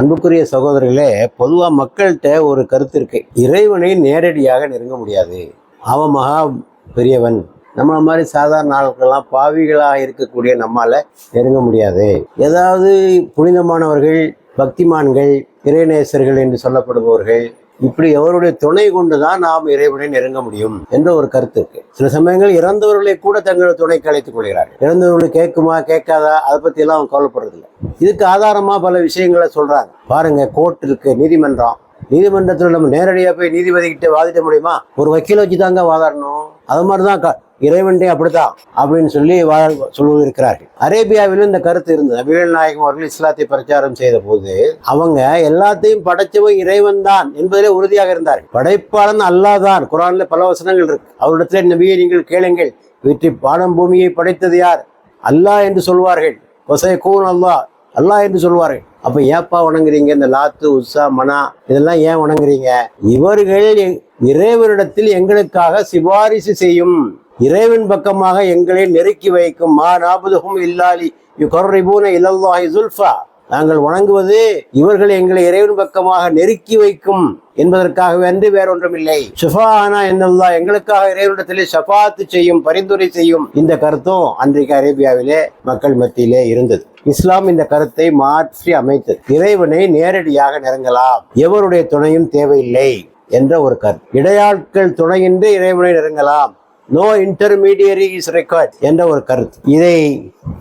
அன்புக்குரிய சகோதரர்களே பொதுவாக மக்கள்கிட்ட ஒரு கருத்து இருக்கு. இறைவனை நேரடியாக நெருங்க முடியாது. அவன் மகா பெரியவன். நம்மளை மாதிரி சாதாரண ஆட்கள்லாம் பாவிகளாக இருக்கக்கூடிய நம்மால் நெருங்க முடியாது. ஏதாவது புனிதமானவர்கள் பக்திமான்கள் இறைநேசர்கள் என்று சொல்லப்படுபவர்கள் இப்படி எவருடைய துணை கொண்டு தான் நாம் இறைவனை நெருங்க முடியும் என்ற ஒரு கருத்து இருக்கு. சில சமயங்கள் இறந்தவர்களை கூட தங்களோட துணைக்கு அழைத்துக் கொள்கிறார்கள். இறந்தவர்களை கேட்குமா கேட்காதா? அதை பத்தி எல்லாம் அவங்க கவலைப்படுறதில்ல. இதுக்கு ஆதாரமா பல விஷயங்களை சொல்றாங்க. பாருங்க கோர்ட் இருக்கு நீதிமன்றம். நீதிமன்றத்தில் நம்ம நேரடியாக போய் நீதிபதி வாதிட்ட முடியுமா? ஒரு வக்கீல வச்சு தாங்க வாதாடணும். அது மாதிரி தான் க- இறைவன்டே அப்படித்தான் அப்படின்னு சொல்லி வா சொல்லுவது இருக்கிறார்கள் அரேபியாவிலும் இந்த கருத்து இருந்தது. அபிவேல் நாயகம் அவர்கள் இஸ்லாத்தை பிரச்சாரம் செய்த போது அவங்க எல்லாத்தையும் படைச்சவன் இறைவன் தான் என்பதிலே உறுதியாக இருந்தார்கள். படைப்பாளன் அல்லாஹ் தான் குரான்ல பல வசனங்கள் இருக்கு. அவரிடத்திலே நபியை நீங்கள் கேளுங்கள். வீட்டு பாடம் பூமியை படைத்தது யார்? அல்லாஹ் என்று சொல்வார்கள். கொசை கூன் அல்லாஹ். அல்லாஹ் என்று சொல்வார்கள் அப்ப ஏப்பா வணங்குறீங்க? இந்த லாத்து உஷா மனா இதெல்லாம் ஏன் வணங்குறீங்க? இவர்கள் எ- இறைவனிடத்தில் எங்களுக்காக சிபாரிசு செய்யும். இறைவன் பக்கமாக எங்களை நெருக்கி வைக்கும். மா நாபுதுகும் இல்லாலி யுகர்ரிபூன இலல்லாஹி சுல்ஃபா. நாங்கள் வணங்குவது இவர்கள் எங்களை இறைவன் பக்கமாக நெருக்கி வைக்கும் என்பதற்காகவே வேறொன்றும் இல்லை சுஃபானா என்னல்லா எங்களுக்காக இறைவனிடத்திலே ஷஃபாத்து செய்யும் பரிந்துரை செய்யும் இந்த கருத்தும் அன்றைக்கு அரேபியாவிலே மக்கள் மத்தியிலே இருந்தது. இஸ்லாம் இந்த கருத்தை மாற்றி அமைத்தது. இறைவனை நேரடியாக நெருங்கலாம். எவருடைய துணையும் தேவையில்லை என்ற ஒரு கருத்து. இடையாட்கள் துணையின்றி இறைவனை நெருங்கலாம். நோ இன்டர்மீடியரி இஸ் ரெக்கார்ட் என்ற ஒரு கருத்து. இதை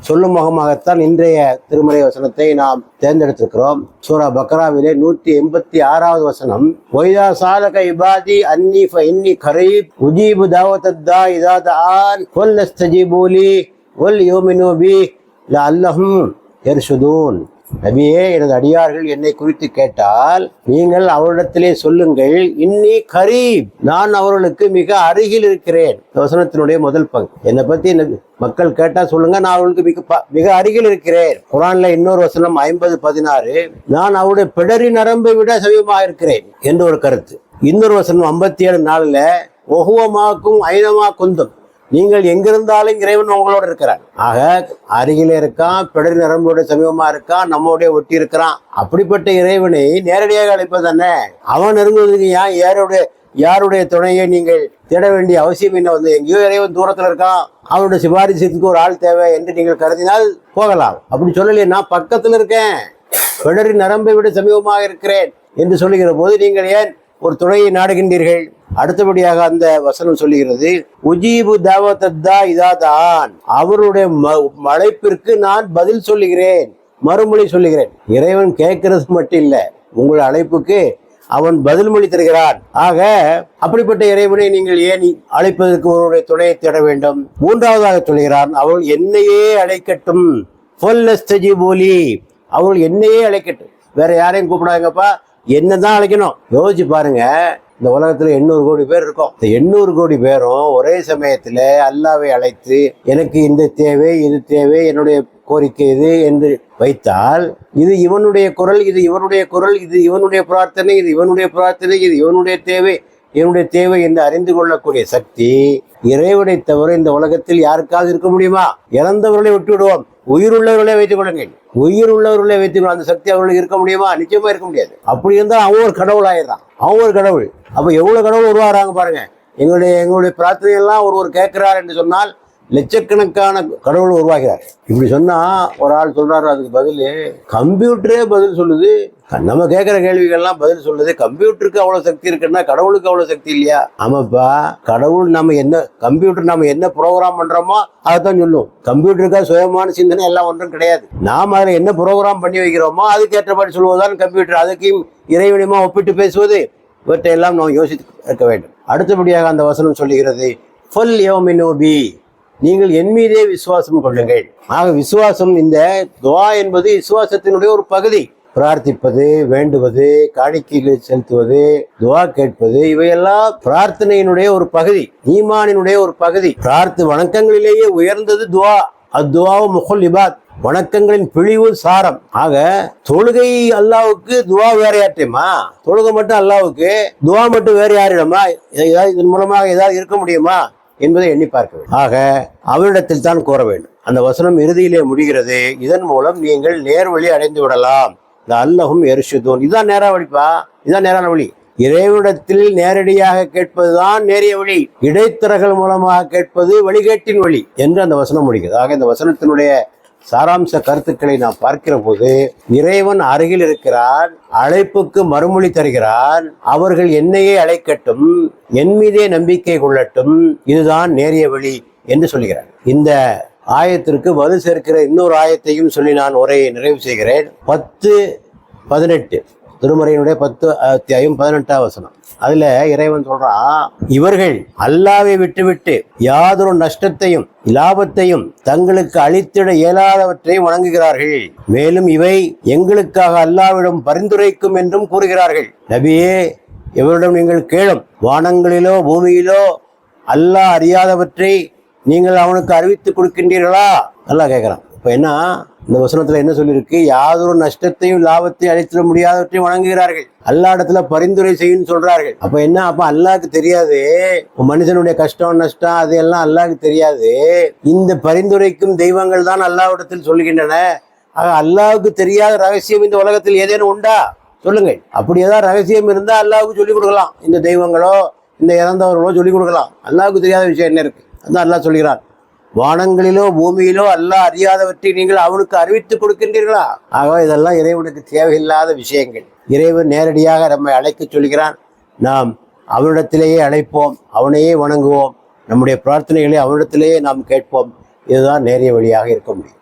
சொல்லும் முகமாகத்தான் இன்றைய திருமறை வசனத்தை நாம் தேர்ந்தெடுத்திருக்கிறோம். சூரா பக்ராவிலே நூற்றி எண்பத்தி ஆறாவது வசனம் ஒய்தா சாலக இபாதி அன்னி இன்னி கரீப் உஜீபு தாவத்தத்தா இதா ஆன் கொல் அஸ்தஜிபூலி ஒல் யோமினோபி ல அல்லஹும் எர்ஷுதூன். நபியே எனது அடியார்கள் என்னை குறித்து கேட்டால் நீங்கள் அவரிடத்திலே சொல்லுங்கள் இன்னி கரீப் நான் அவர்களுக்கு மிக அருகில் இருக்கிறேன். வசனத்தினுடைய முதல் பங்கு. என்னை பத்தி மக்கள் கேட்டா சொல்லுங்க நான் அவர்களுக்கு மிக ப- மிக அருகில் இருக்கிறேன். குரான்ல இன்னொரு வசனம் ஐம்பது பதினாறு நான் அவருடைய பிடரி நரம்பை விட சமீபமாக இருக்கிறேன். என்று ஒரு கருத்து. இன்னொரு வசனம் ஐம்பத்தி ஏழு நாலுல ஒகுவமாக்கும் ஐனமா குந்தம். நீங்கள் எங்கிருந்தாலும் இறைவன் உங்களோட இருக்கிறான் ஆக அருகில இருக்கான் பிடரி நரம்புடைய சமீபமா இருக்கான் நம்மளுடைய ஒட்டி இருக்கிறான். அப்படிப்பட்ட இறைவனை நேரடியாக அழைப்பது தானே? அவன் நெருங்குவதற்கு ஏன் யாருடைய யாருடைய துணையை நீங்கள் தேட வேண்டிய அவசியம் என்ன வந்து? எங்கேயோ இறைவன் தூரத்தில் இருக்கான். அவனுடைய சிபாரிசுக்கு ஒரு ஆள் தேவை என்று நீங்கள் கருதினால் போகலாம். அப்படி சொல்லலையே நான் பக்கத்தில் இருக்கேன். பிடரி நரம்பை விட சமீபமாக இருக்கிறேன் என்று சொல்லுகிற போது நீங்கள் ஏன் ஒரு துணையை நாடுகின்றீர்கள். அடுத்தபடியாக அந்த வசனம் சொல்லுகிறது உஜீபு தேவதத்தா இதா தான் அவருடைய ம- அழைப்பிற்கு நான் பதில் சொல்லுகிறேன். மறுமொழி சொல்லுகிறேன். இறைவன் கேட்கறது மட்டும் இல்ல உங்கள் அழைப்புக்கு அவன் பதில் மொழி தருகிறான். ஆக அப்படிப்பட்ட இறைவனை நீங்கள் ஏன் அழைப்பதற்கு ஒருவருடைய துணையை தேட வேண்டும்? மூன்றாவதாக சொல்கிறான் அவள் என்னையே அழைக்கட்டும். போலி அவள் என்னையே அழைக்கட்டும். வேற யாரையும் கூப்பிடாங்கப்பா என்னதான் அழைக்கணும்? யோசிச்சு பாருங்க. இந்த உலகத்துல எண்ணூறு கோடி பேர் இருக்கும். இந்த எண்ணூறு கோடி பேரும் ஒரே சமயத்துல அல்லாவை அழைத்து எனக்கு இந்த தேவை இது தேவை என்னுடைய கோரிக்கை இது என்று வைத்தால் இது இவனுடைய குரல் இது இவனுடைய குரல் இது இவனுடைய பிரார்த்தனை இது இவனுடைய பிரார்த்தனை இது இவனுடைய தேவை இவனுடைய தேவை என்று அறிந்து கொள்ளக்கூடிய சக்தி இறைவனை தவிர இந்த உலகத்தில் யாருக்காவது இருக்க முடியுமா? இறந்தவர்களை விட்டு விடுவோம் உயிருள்ளவர்களை வைத்துக் கொள்ளுங்கள். உயிர் உள்ளவர்களே வைத்துக் அந்த சக்தி அவர்களுக்கு இருக்க முடியுமா? நிச்சயமா இருக்க முடியாது. அப்படி இருந்தால் அவன் ஒரு கடவுள் ஆயிடுறான். அவன் ஒரு கடவுள். அப்ப எவ்வளவு கடவுள் உருவாகிறாங்க பாருங்க. எங்களுடைய எங்களுடைய பிரார்த்தனை எல்லாம் ஒருவர் கேட்கிறார் என்று சொன்னால் லட்சக்கணக்கான கடவுள் உருவாகிறார். இப்படி சொன்னா ஒரு ஆள் சொல்றாரு அதுக்கு பதில் கம்ப்யூட்டரே பதில் சொல்லுது. நம்ம கேட்குற கேள்விகள்லாம் பதில் சொல்லுது. கம்ப்யூட்டருக்கு அவ்வளோ சக்தி இருக்குன்னா கடவுளுக்கு அவ்வளோ சக்தி இல்லையா? ஆமாப்பா கடவுள் நம்ம என்ன கம்ப்யூட்டர் நம்ம என்ன ப்ரோக்ராம் பண்ணுறோமோ அதைத்தான் சொல்லும். கம்ப்யூட்டருக்காக சுயமான சிந்தனை எல்லாம் ஒன்றும் கிடையாது. நாம் அதில் என்ன ப்ரோக்ராம் பண்ணி வைக்கிறோமோ அதுக்கேற்றபடி சொல்வதுதான் கம்ப்யூட்டர். அதுக்கும் இறைவனியமாக ஒப்பிட்டு பேசுவது? இவற்றையெல்லாம் நாம் யோசித்து இருக்க வேண்டும். அடுத்தபடியாக அந்த வசனம் சொல்லுகிறது ஃபுல் யோமினோபி நீங்கள் என் மீதே விசுவாசம் கொள்ளுங்கள். ஆக விசுவாசம் இந்த துவா என்பது விசுவாசத்தினுடைய ஒரு பகுதி. பிரார்த்திப்பது வேண்டுவது காணிக்கைகளை செலுத்துவது துவா கேட்பது இவையெல்லாம் பிரார்த்தனையினுடைய ஒரு பகுதி ஈமானினுடைய ஒரு பகுதி. பிரார்த்து வணக்கங்களிலேயே உயர்ந்தது துவா. அத்துவாவும் முகுல் இபாத். வணக்கங்களின் பிழிவு சாரம். ஆக தொழுகை அல்லாவுக்கு துவா வேற யார்ட்டையுமா தொழுகை மட்டும் அல்லாவுக்கு? துவா மட்டும் வேற யாரிடமா ஏதாவது இதன் மூலமாக ஏதாவது இருக்க முடியுமா? என்பதை எண்ணி பார்க்க வேண்டும். ஆக அவரிடத்தில் தான் கோர வேண்டும். அந்த வசனம் இறுதியிலே முடிகிறது. இதன் மூலம் நீங்கள் நேர்வழி அடைந்து விடலாம். இந்த அல்லஹும் எரிசுதோன் இதுதான் நேரா வழிப்பா இதுதான் நேரான வழி. இறைவிடத்தில் நேரடியாக கேட்பதுதான் நேரிய வழி. இடைத்தரகள் மூலமாக கேட்பது வழிகேட்டின் வழி என்று அந்த வசனம் முடிக்கிறது ஆக இந்த வசனத்தினுடைய சாராம்ச கருத்துக்களை நாம் பார்க்கிற போது இறைவன் அருகில் இருக்கிறார் அழைப்புக்கு மறுமொழி தருகிறார். அவர்கள் என்னையே அழைக்கட்டும் என் மீதே நம்பிக்கை கொள்ளட்டும் இதுதான் நேரிய வழி என்று சொல்கிறார். இந்த ஆயத்திற்கு வலு சேர்க்கிற இன்னொரு ஆயத்தையும் சொல்லி நான் உரையை நிறைவு செய்கிறேன். பத்து பதினெட்டு. திருமறையினுடைய பத்து அத்தியாயம் பதினெட்டாம் வசனம். அதுல இறைவன் சொல்றான் இவர்கள் அல்லாவை விட்டுவிட்டு யாதொரு நஷ்டத்தையும் லாபத்தையும் தங்களுக்கு அளித்திட இயலாதவற்றை வணங்குகிறார்கள். மேலும் இவை எங்களுக்காக அல்லாவிடம் பரிந்துரைக்கும் என்றும் கூறுகிறார்கள். நபியே இவரிடம் நீங்கள் கேளும். வானங்களிலோ பூமியிலோ அல்லாஹ் அறியாதவற்றை நீங்கள் அவனுக்கு அறிவித்து கொடுக்கின்றீர்களா? நல்லா கேட்குறான் இப்போ என்ன? இந்த வசனத்தில் என்ன சொல்லியிருக்கு? யாதொரு நஷ்டத்தையும் லாபத்தையும் அளித்திட முடியாதவற்றையும் வணங்குகிறார்கள். அல்லா இடத்துல பரிந்துரை செய்யும் சொல்றார்கள். அப்போ என்ன? அப்போ அல்லாக்கு தெரியாது. மனுஷனுடைய கஷ்டம் நஷ்டம் அது எல்லாம் அல்லாக்கு தெரியாது. இந்த பரிந்துரைக்கும் தெய்வங்கள் தான் அல்லாவிடத்தில் சொல்கின்றன. ஆக அல்லாவுக்கு தெரியாத ரகசியம் இந்த உலகத்தில் ஏதேனும் உண்டா? சொல்லுங்கள். அப்படி ஏதாவது ரகசியம் இருந்தால் அல்லாவுக்கு சொல்லிக் கொடுக்கலாம். இந்த தெய்வங்களோ இந்த இறந்தவர்களோ சொல்லிக் கொடுக்கலாம். அல்லாவுக்கு தெரியாத விஷயம் என்ன இருக்கு? அதான் அல்லாஹ் சொல்கிறான். வானங்களிலோ பூமியிலோ அல்லாஹ் அறியாதவற்றை நீங்கள் அவனுக்கு அறிவித்து கொடுக்கின்றீர்களா? ஆகவே இதெல்லாம் இறைவனுக்கு தேவையில்லாத விஷயங்கள். இறைவன் நேரடியாக நம்மை அழைக்கச் சொல்கிறான். நாம் அவனிடத்திலேயே அழைப்போம். அவனையே வணங்குவோம். நம்முடைய பிரார்த்தனைகளை அவனிடத்திலேயே நாம் கேட்போம். இதுதான் நேரிய வழியாக இருக்க முடியும்.